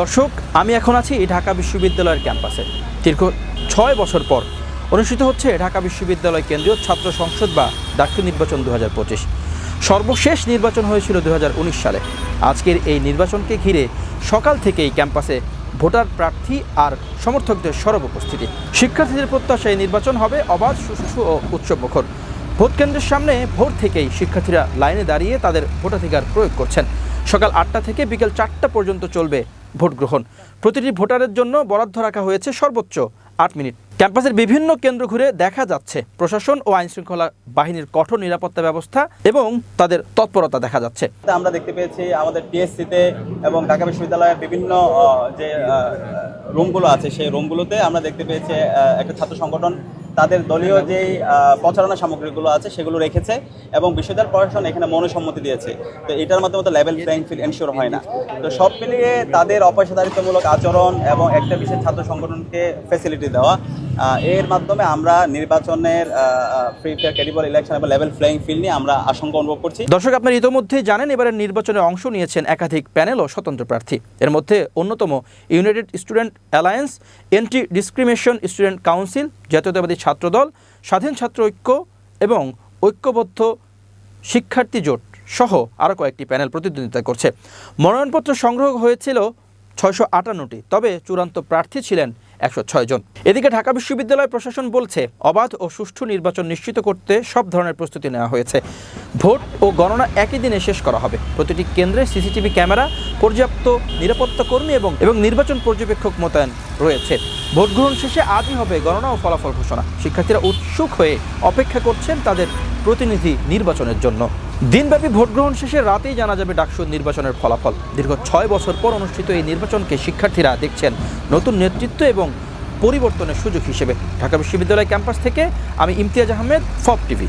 দর্শক, আমি এখন আছি ঢাকা বিশ্ববিদ্যালয়ের ক্যাম্পাসে। দীর্ঘ ছয় বছর পর অনুষ্ঠিত হচ্ছে ঢাকা বিশ্ববিদ্যালয় কেন্দ্রীয় ছাত্র সংসদ বা ডাক্তার নির্বাচন দু হাজার পঁচিশ। সর্বশেষ নির্বাচন হয়েছিল দু হাজার উনিশ সালে। আজকের এই নির্বাচনকে ঘিরে সকাল থেকেই ক্যাম্পাসে ভোটার প্রার্থী আর সমর্থকদের সরব উপস্থিতি। শিক্ষার্থীদের প্রত্যাশা এই নির্বাচন হবে অবাধ, সুষ্ঠু ও উৎসবমুখর ভোট কেন্দ্রের সামনে ভোর থেকেই শিক্ষার্থীরা লাইনে দাঁড়িয়ে তাদের ভোটাধিকার প্রয়োগ করছেন। সকাল আটটা থেকে বিকেল চারটা পর্যন্ত চলবে ভোট গ্রহণ প্রতিটি ভোটারের জন্য বরাদ্দ রাখা হয়েছে সর্বোচ্চ আট মিনিট। ক্যাম্পাসের বিভিন্ন কেন্দ্র ঘুরে দেখা যাচ্ছে প্রশাসন ও আইনশৃঙ্খলা বাহিনীর কঠোর নিরাপত্তা ব্যবস্থা এবং তাদের তৎপরতা দেখা যাচ্ছে। আমরা দেখতে পেয়েছি আমাদের টিএসসিতে এবং ঢাকা বিশ্ববিদ্যালয়ের বিভিন্ন যে রুমগুলো আছে, সেই রুমগুলোতে আমরা দেখতে পেয়েছি একটা ছাত্র সংগঠন তাদের দলীয় যে প্রচারণা সামগ্রীগুলো আছে সেগুলো রেখেছে এবং বিশ্ববিদ্যালয় প্রশাসন এখানে মনোসম্মতি দিয়েছে। তো এটার মাধ্যমে তো লেভেল প্লেইং ফিল্ড এনশিওর হয় না। তো সব মিলিয়ে তাদের অপেশাদারিত্বমূলক আচরণ এবং একটা বিশেষ ছাত্র সংগঠনকে ফেসিলিটি দেওয়া এর মাধ্যমে আমরা নির্বাচনের ফ্রি ফেয়ার ক্যারিবল ইলেকশন এবং লেভেল প্লেইং ফিল্ড নিয়ে আমরা আশঙ্কা অনুভব করছি। দর্শক, আপনারা ইতোমধ্যেই জানেন এবারের নির্বাচনে অংশ নিয়েছেন একাধিক প্যানেল ও স্বতন্ত্র প্রার্থী। এর মধ্যে অন্যতম united student alliance anti discrimination student council জাতীয়তাবাদী ছাত্রদল, স্বাধীন ছাত্র ঐক্য এবং ঐক্যবদ্ধ শিক্ষার্থী জোট সহ আরও কয়েকটি প্যানেল প্রতিদ্বন্দ্বিতা করছে। মনোনয়নপত্র সংগ্রহ হয়েছিল ছয়শো আটান্নটি, তবে চূড়ান্ত প্রার্থী ছিলেন একশো ছয় জন। এদিকে ঢাকা বিশ্ববিদ্যালয় প্রশাসন বলছে, অবাধ ও সুষ্ঠু নির্বাচন নিশ্চিত করতে সব ধরনের প্রস্তুতি নেওয়া হয়েছে। ভোট ও গণনা একই দিনে শেষ করা হবে। প্রতিটি কেন্দ্রে সিসিটিভি ক্যামেরা, পর্যাপ্ত নিরাপত্তা কর্মী এবং এবং নির্বাচন পর্যবেক্ষক মোতায়েন রয়েছে। ভোট গ্রহণ শেষে আজই হবে গণনা ও ফলাফল ঘোষণা। শিক্ষার্থীরা উৎসুক হয়ে অপেক্ষা করছেন তাদের প্রতিনিধি নির্বাচনের জন্য। দিনব্যাপী ভোট গ্রহণ শেষে রাতেই জানা যাবে ডাকসুর নির্বাচনের ফলাফল। দীর্ঘ ছয় বছর পর অনুষ্ঠিত এই নির্বাচনকে শিক্ষার্থীরা দেখছেন নতুন নেতৃত্ব এবং পরিবর্তনের সুযোগ হিসেবে। ঢাকা বিশ্ববিদ্যালয় ক্যাম্পাস থেকে আমি ইমতিয়াজ আহমেদ, ফব টিভি।